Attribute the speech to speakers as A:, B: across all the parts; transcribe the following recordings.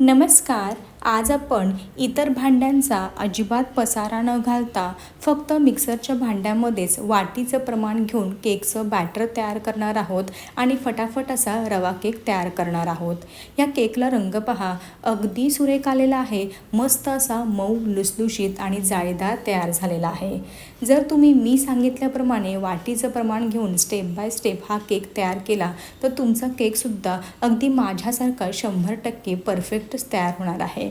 A: नमस्कार आज आपण इतर भांड्यांचा अजिबात पसारा न घालता फक्त मिक्सरच्या भांड्यामध्येच वाटीचं प्रमाण घेऊन केकचं बॅटर तयार करणार आहोत आणि फटाफट असा रवा केक तयार करणार आहोत. या केकला रंग पहा. अगदी सुरेख आलेला आहे. मस्त असा मऊ लुसलुशीत आणि जाळीदार तयार झालेला आहे. जर तुम्ही मी सांगितल्याप्रमाणे वाटीचं प्रमाण घेऊन स्टेप बाय स्टेप हा केक तयार केला तर तुमचा केकसुद्धा अगदी माझ्यासारखा शंभर टक्के परफेक्टच तयार होणार आहे.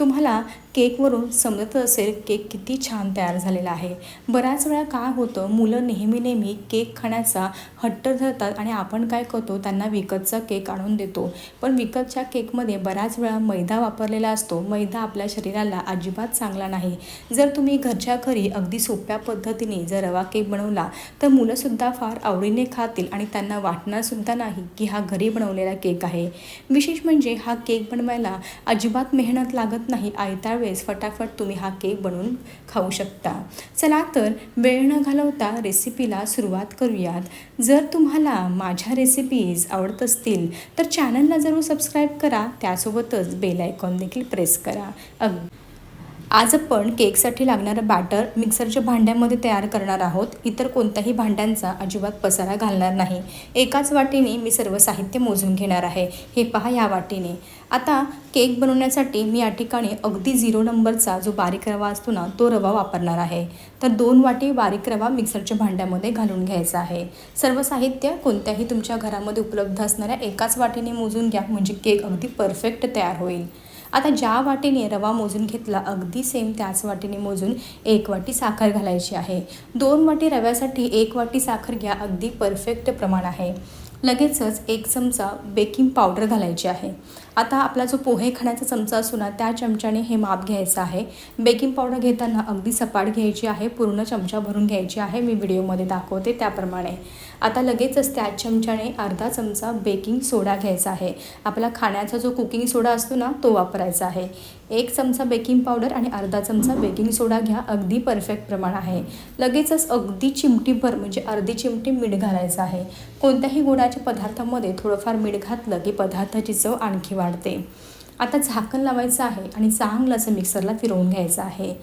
A: तुम्हाला केकवरून समजत असेल केक किती छान तयार झालेला आहे. बऱ्याच वेळा काय होतं मुलं नेहमी नेहमी केक खाण्याचा हट्ट धरतात आणि आपण काय करतो त्यांना विकतचा केक आणून देतो. पण विकतच्या केकमध्ये बऱ्याच वेळा मैदा वापरलेला असतो. मैदा आपल्या शरीराला अजिबात चांगला नाही. जर तुम्ही घरच्या घरी अगदी सोप्या पद्धतीने जर रवा केक बनवला तर मुलंसुद्धा फार आवडीने खातील आणि त्यांना वाटणारसुद्धा नाही की हा घरी बनवलेला केक आहे. विशेष म्हणजे हा केक बनवायला अजिबात मेहनत लागत नाही आयत्या वेळेस फटाफट तुम्ही हा केक बनवून खाऊ शकता. चला तर वेळ न घालवता रेसिपीला सुरुवात करूयात. जर तुम्हाला माझ्या रेसिपीज आवडत असतील तर चॅनलला जरूर सबस्क्राईब करा. त्यासोबतच बेल आयकॉन देखील प्रेस करा. अग आज आपण केकसाठी लागणारं बॅटर मिक्सरच्या भांड्यामध्ये तयार करणार आहोत. इतर कोणत्याही भांड्यांचा अजिबात पसारा घालणार नाही. एकाच वाटीने मी सर्व साहित्य मोजून घेणार आहे. हे पहा या वाटीने. आता केक बनवण्यासाठी मी या ठिकाणी अगदी झिरो नंबरचा जो बारीक रवा असतो ना तो रवा वापरणार आहे. तर दोन वाटी बारीक रवा मिक्सरच्या भांड्यामध्ये घालून घ्यायचा आहे. सर्व साहित्य कोणत्याही तुमच्या घरामध्ये उपलब्ध असणाऱ्या एकाच वाटीने मोजून घ्या म्हणजे केक अगदी परफेक्ट तयार होईल. आता ज्या वाटीने रवा मोजून घेतला अगदी सेम त्याच वाटीने मोजून एक वाटी साखर घालायची आहे. दोन वाटी रव्यासाठी एक वाटी साखर घ्या अगदी परफेक्ट प्रमाण आहे. लगेचच एक चमचा बेकिंग पावडर घालायची आहे. आता आपला जो पोहे खाण्याचा चमचा असू ना त्या चमच्याने हे माप घ्यायचं आहे. बेकिंग पावडर घेताना अगदी सपाट घ्यायची आहे पूर्ण चमचा भरून घ्यायची आहे. मी व्हिडिओमध्ये दाखवते त्याप्रमाणे. आता लगेचच त्या चमच्याने अर्धा चमचा बेकिंग सोडा घ्यायचा आहे. आपला खाण्याचा जो कुकिंग सोडा असतो ना तो वापरायचा आहे. एक चमचा बेकिंग पावडर आणि अर्धा चमचा बेकिंग सोडा घ्या अगदी परफेक्ट प्रमाण आहे. लगेचच अगदी चिमटीभर म्हणजे अर्धी चिमटी मीठ घालायचं आहे. कोणत्याही गोडाच्या पदार्थामध्ये थोडंफार मीठ घातलं की पदार्थाची चव आणखी वाढते. आता झाकण लावायचं आहे आणि चांगलं असं मिक्सरला फिरवून घ्यायचं आहे.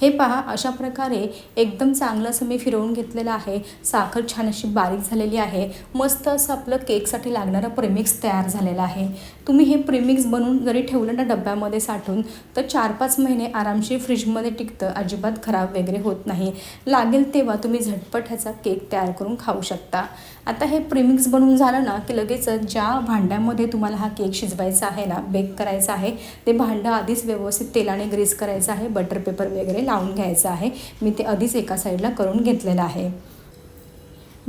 A: हे पहा अशा प्रकारे एकदम चांगलं असं मी फिरवून घेतलेलं आहे. साखर छान अशी बारीक झालेली आहे. मस्त असं आपलं केकसाठी लागणारं प्रेमिक्स तयार झालेलं आहे. तुम्ही हे प्रिमिक्स बनवून जरी ठेवलं ना डब्यामध्ये साठवून तर चार पाच महिने आरामशीर फ्रीजमध्ये टिकतं अजिबात खराब वगैरे होत नाही. लागेल तेव्हा तुम्ही झटपट ह्याचा केक तयार करून खाऊ शकता. आता हे प्रिमिक्स बनवून झालं ना की लगेच ज्या भांड्यामध्ये तुम्हाला हा केक शिजवायचा आहे ना बेक करायचा आहे ते भांडं आधीच व्यवस्थित तेलाने ग्रीस करायचं आहे बटर पेपर वगैरे लावून घ्यायचं आहे. मी ते आधीच एका साईडला करून घेतलेलं आहे.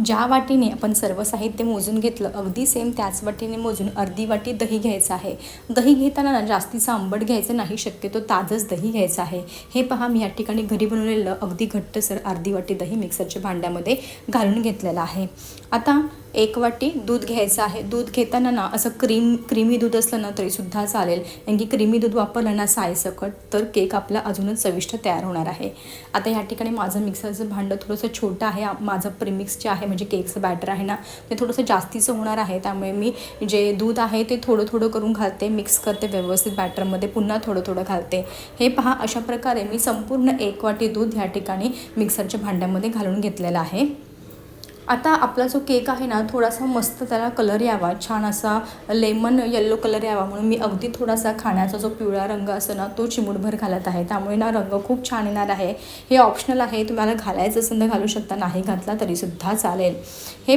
A: ज्या वाटीने आपण सर्व साहित्य मोजून घेतलं अगदी सेम त्याच वाटीने मोजून अर्धी वाटी दही घ्यायचं आहे. दही घेताना ना जास्तीचं आंबट घ्यायचं नाही शक्यतो ताजंच दही घ्यायचं आहे. हे पहा मी या ठिकाणी घरी बनवलेलं अगदी घट्टसर अर्धी वाटी दही मिक्सरच्या भांड्यामध्ये घालून घेतलेलं आहे. आता एक वाटी दूध घ्यायचं आहे. दूध घेताना ना असं क्रीम क्रीमी दूध असलं ना तरीसुद्धा चालेल. कारण की क्रीमी दूध वापरलं ना सायसकट तर केक आपला अजूनच चविष्ट तयार होणार आहे. आता या ठिकाणी माझं मिक्सरचं भांडं थोडंसं छोटं आहे. माझं प्रिमिक्स जे आहे म्हणजे केकचं बॅटर आहे ना ते थोडंसं जास्तीचं होणार आहे. त्यामुळे मी जे दूध आहे ते थोडं थोडं करून घालते. मिक्स करते व्यवस्थित बॅटरमध्ये पुन्हा थोडं थोडं घालते. हे पहा अशा प्रकारे मी संपूर्ण एक वाटी दूध या ठिकाणी मिक्सरच्या भांड्यामध्ये घालून घेतलेलं आहे. आता आपला जो केक आहे ना थोडासा मस्त त्याला कलर यावा. छान असा लेमन येल्लो कलर यावा म्हणून मी अगदी थोडासा खाण्याचा जो पिवळा रंग असतो ना तो चिमूटभर घालत आहे. त्यामुळे ना रंग खूप छान येणार आहे. हे ऑप्शनल आहे तुम्हाला घालायचं असेल तर घालू शकता नाही घातला तरीसुद्धा चालेल. हे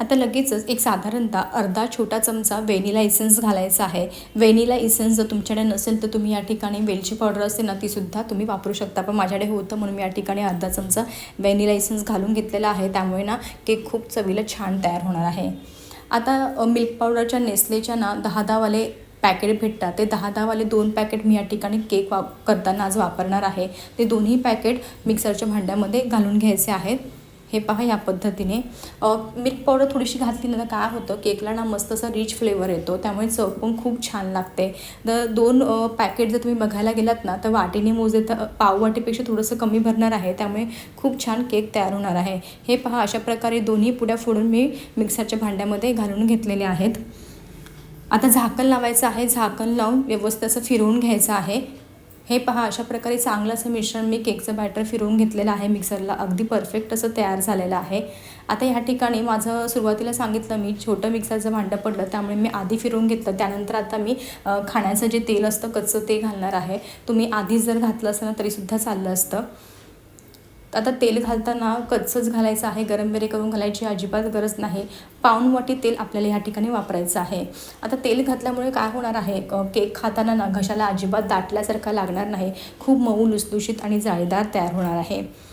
A: आता लगेचच एक साधारणतः अर्धा छोटा चमचा वेनिला इसेन्स घालायचा आहे. वेनिला इसेन्स जर तुमच्याकडे नसेल तर तुम्ही या ठिकाणी वेलची पावडर असते ना तीसुद्धा तुम्ही वापरू शकता. पण माझ्याकडे होतं म्हणून मी या ठिकाणी अर्धा चमचा वेनिला इसेन्स घालून घेतलेला आहे. त्यामुळे ना केक खूप चवीला छान तयार होणार आहे. आता मिल्क पावडरच्या नेस्लेच्या ना दहा दहावाले पॅकेट भेटतात. ते दहा दहावाले दोन पॅकेट मी या ठिकाणी केक वाप करताना आज वापरणार आहे. ते दोन्ही पॅकेट मिक्सरच्या भांड्यामध्ये घालून घ्यायचे आहेत. हे पहा या पद्धतीने. मिल्क पावडर थोडीशी घातली ना तर काय होतं केकला ना मस्त असा रिच फ्लेवर येतो त्यामुळे चव पण खूप छान लागते. तर दोन पॅकेट जर तुम्ही बघायला गेलात ना तर वाटीने मोजे तर पाव वाटीपेक्षा थोडंसं कमी भरणार आहे त्यामुळे खूप छान केक तयार होणार आहे. हे पहा अशा प्रकारे दोन्ही पुड्या फोडून मी मिक्सरच्या भांड्यामध्ये घालून घेतलेले आहेत. आता झाकण लावायचं आहे झाकण लावून व्यवस्थित असं फिरवून घ्यायचं आहे. हे पहा अशा प्रकारे चांगलं असं मिश्रण मी केकचं बॅटर फिरवून घेतलेलं आहे मिक्सरला. अगदी परफेक्ट असं तयार झालेलं आहे. आता ह्या ठिकाणी माझं सुरुवातीला सांगितलं मी छोटं मिक्सरचं भांडं पडलं त्यामुळे मी आधी फिरवून घेतलं. त्यानंतर आता मी खाण्याचं जे तेल असतं कच्चं ते घालणार आहे. तुम्ही आधीच जर घातलं असतं ना तरीसुद्धा चाललं असतं. आता तेल घालताना कच्चंच घालायचं आहे गरम वगैरे करून घालायची अजिबात गरज नाही. पाऊण वाटी तेल आपल्याला ह्या ठिकाणी वापरायचं आहे. आता तेल घातल्यामुळे काय होणार आहे? क- केक खाताना ना घशाला अजिबात दाटल्यासारखा लागणार नाही. खूप मऊ लुसलुशीत आणि जाळीदार तयार होणार आहे.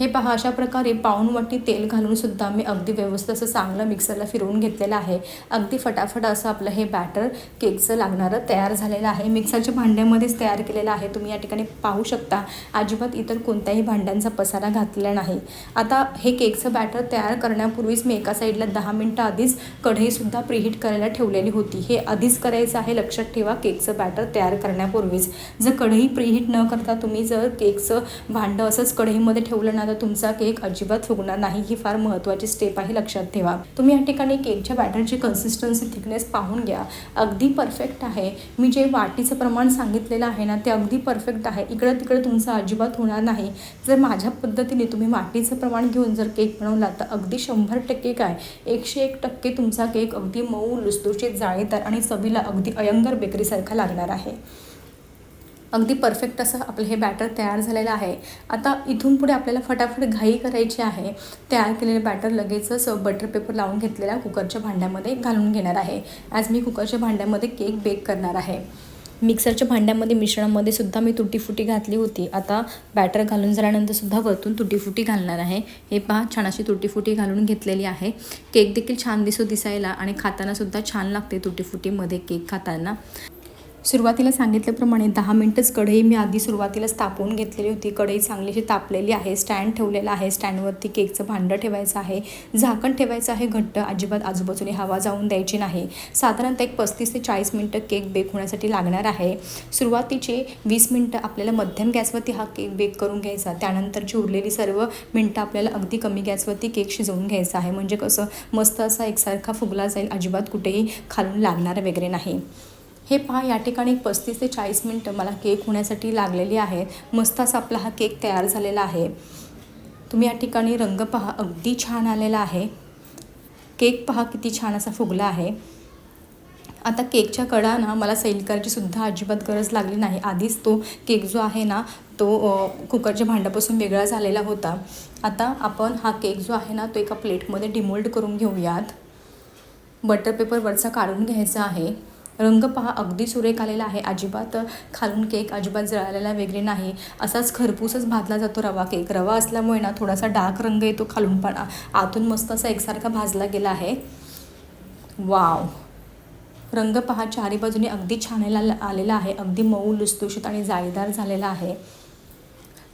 A: हे पहा अशा प्रकारे पाऊण तेल घालूनसुद्धा मी अगदी व्यवस्थित असं चांगलं मिक्सरला फिरवून घेतलेलं आहे. अगदी फटाफट असं आपलं हे बॅटर केकचं लागणारं तयार झालेलं आहे. मिक्सरच्या भांड्यामध्येच तयार केलेलं आहे. तुम्ही या ठिकाणी पाहू शकता अजिबात इतर कोणत्याही भांड्यांचा पसारा घातलेला नाही. आता हे केकचं बॅटर तयार करण्यापूर्वीच मी एका साईडला दहा मिनटं आधीच कढईसुद्धा प्रिहीट करायला ठेवलेली होती. हे आधीच करायचं आहे लक्षात ठेवा केकचं बॅटर तयार करण्यापूर्वीच. जर कढई प्रिहीट न करता तुम्ही जर केकचं भांडं असंच कढईमध्ये ठेवलं ना तर तुमचा केक अजिबात फुगणार नाही. ही फार महत्त्वाची स्टेप आहे लक्षात ठेवा. तुम्ही या ठिकाणी केकच्या बॅटरची कन्सिस्टन्सी थिकनेस पाहून घ्या. अगदी परफेक्ट आहे. मी जे वाटीचं प्रमाण सांगितलेलं आहे ना ते अगदी परफेक्ट आहे. इकडं तिकडं तुमचं अजिबात होणार नाही. जर माझ्या पद्धतीने तुम्ही वाटीचं प्रमाण घेऊन जर केक बनवला तर अगदी शंभर टक्के काय? एकशे एक टक्के तुमचा केक अगदी मऊ लुसलुशीत जाळीदार आणि चवीला अगदी अयंगर बेकरीसारखा लागणार आहे. अगदी परफेक्ट असं आपलं हे बॅटर तयार झालेलं आहे. आता इथून पुढे आपल्याला फटाफट घाई करायची आहे. तयार केलेलं बॅटर लगेचच बटर पेपर लावून घेतलेल्या कुकरच्या भांड्यामध्ये घालून घेणार आहे. आज मी कुकरच्या भांड्यामध्ये केक बेक करणार आहे. मिक्सरच्या भांड्यामध्ये मिश्रणामध्ये सुद्धा मी तुटीफुटी घातली होती. आता बॅटर घालून झाल्यानंतर सुद्धा वरतून तुटीफुटी घालणार आहे. हे पहा छान अशी तुटीफुटी घालून घेतलेली आहे. केक देखील छान दिसू दिसायला आणि खाताना सुद्धा छान लागते तुटीफुटीमध्ये केक खाताना. सुरुवातीला सांगितल्याप्रमाणे दहा मिनटंच कढई मी आधी सुरुवातीलाच तापवून घेतलेली होती. कढई चांगलीशी तापलेली आहे स्टँड ठेवलेला आहे. स्टँडवरती केकचं भांडं ठेवायचं आहे. झाकण ठेवायचं आहे घट्ट. अजिबात आजूबाजूने हवा जाऊन द्यायची नाही. साधारणतः एक पस्तीस ते चाळीस मिनटं केक बेक होण्यासाठी लागणार आहे. सुरुवातीचे वीस मिनटं आपल्याला मध्यम गॅसवरती हा केक बेक करून घ्यायचा. त्यानंतरची उरलेली सर्व मिनटं आपल्याला अगदी कमी गॅसवरती केक शिजवून घ्यायचा आहे. म्हणजे कसं? मस्त असा एकसारखा फुगला जाईल. अजिबात कुठेही खालून लागणार वगैरे नाही. हे पहा या ठिकाणी पस्तीस ते चाळीस मिनटं मला केक होण्यासाठी लागलेली आहे मस्त असा आपला हा केक तयार झालेला आहे. तुम्ही या ठिकाणी रंग पहा अगदी छान आलेला आहे. केक पहा किती छान असा फुगला आहे. आता केकच्या कडा ना मला सैल करायची सुद्धा अजिबात गरज लागली नाही. आधीच तो केक जो आहे ना तो कुकरच्या भांड्यापासून वेगळा झालेला होता. आता आपण हा केक जो आहे ना तो एका प्लेटमध्ये डिमोल्ड करून घेऊयात. बटर पेपर वरचा काढून घ्यायचा आहे. रंग पहा अगदी सुरेख आलेला आहे. अजिबात खालून केक अजिबात जळालेला वगैरे नाही. असाच खरपूसच भाजला जातो रवा केक. रवा असल्यामुळे ना थोडासा डार्क रंग येतो खालून पण. आतून मस्त असा एकसारखा भाजला गेला आहे. वाव! रंग पहा चारी बाजूने अगदी छान आलेला आलेला आहे. अगदी मऊ लुसलुशीत आणि जाळीदार झालेला आहे.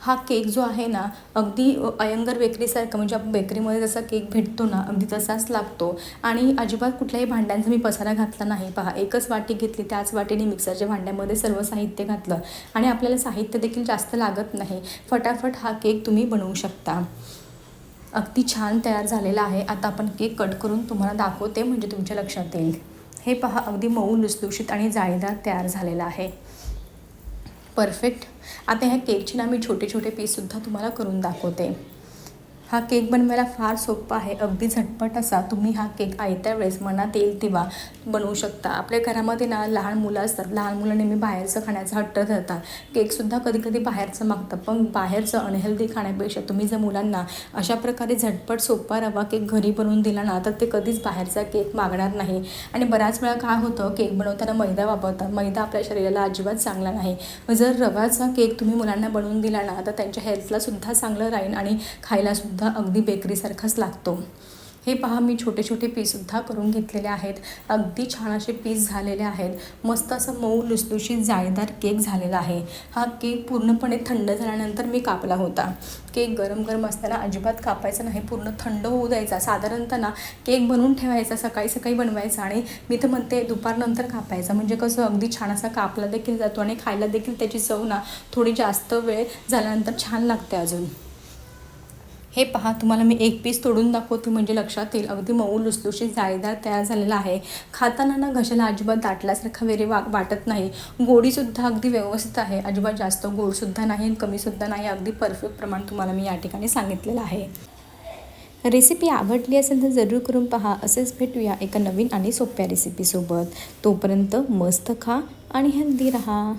A: हा केक जो आहे ना अगदी अयंगर बेकरीसारखा म्हणजे आपण बेकरीमध्ये जसा केक भेटतो ना अगदी तसाच लागतो. आणि अजिबात कुठल्याही भांड्यांचा मी पसारा घातला नाही. पहा एकच वाटी घेतली त्याच वाटीने मिक्सरच्या भांड्यामध्ये सर्व साहित्य घातलं. आणि आपल्याला साहित्य देखील जास्त लागत नाही. फटाफट हा केक तुम्ही बनवू शकता. अगदी छान तयार झालेला आहे. आता आपण केक कट करून तुम्हाला दाखवते म्हणजे तुमच्या लक्षात येईल. हे पहा अगदी मऊ लुसलुशीत आणि जाळीदार तयार झालेला आहे. परफेक्ट आता ह्या केकचे ना मी छोटे छोटे पीससुद्धा तुम्हाला करून दाखवते. हा केक बनवायला फार सोपा आहे. अगदी झटपट असा. तुम्ही हा केक आयत्या वेळेस मनात येईल तेव्हा बनवू शकता. आपल्या घरामध्ये ना लहान मुलं असतात. लहान मुलं नेहमी बाहेरचं खाण्याचा हट्ट धरतात. केकसुद्धा कधी कधी बाहेरचं मागतात. पण बाहेरचं अनहेल्दी खाण्यापेक्षा तुम्ही जर मुलांना अशा प्रकारे झटपट सोपा रवा केक घरी बनवून दिला ना तर ते कधीच बाहेरचा केक मागणार नाही. आणि बऱ्याच वेळा काय होतं केक बनवताना मैदा वापरतात. मैदा आपल्या शरीराला अजिबात चांगला नाही. जर रव्याचा केक तुम्ही मुलांना बनवून दिला ना तर त्यांच्या हेल्थलासुद्धा चांगलं राहील आणि खायलासुद्धा सुद्धा अगदी बेकरीसारखाच लागतो. हे पहा मी छोटे छोटे पीससुद्धा करून घेतलेले आहेत. अगदी छान असे पीस झालेले आहेत. मस्त असं मऊ लुसलुशीत जाळीदार केक झालेला आहे. हा केक पूर्णपणे थंड झाल्यानंतर मी कापला होता. केक गरम गरम असताना अजिबात कापायचा नाही पूर्ण थंड होऊ द्यायचा. साधारणतः ना केक बनवून ठेवायचा सकाळी सकाळी बनवायचा आणि मी तर म्हणते दुपारनंतर कापायचा. म्हणजे कसं अगदी छान असा कापला देखील जातो आणि खायला देखील त्याची चव ना थोडी जास्त वेळ झाल्यानंतर छान लागते अजून. हे पहा तुम्हाला मी एक पीस तोडून दाखवते म्हणजे लक्षात येईल. अगदी मऊ लुसलुशी जाळीदार तयार झालेला आहे. खाताना ना घशाला अजिबात दाटल्यासारखा वेरे वा वाटत नाही. गोडीसुद्धा अगदी व्यवस्थित आहे. अजिबात जास्त गोडसुद्धा नाही आणि कमीसुद्धा नाही. अगदी परफेक्ट प्रमाण तुम्हाला मी या ठिकाणी सांगितलेलं आहे. रेसिपी आवडली असेल तर जरूर करून पहा. असेच भेटूया एका नवीन आणि सोप्या रेसिपीसोबत तोपर्यंत मस्त खा आणि हेल्दी राहा.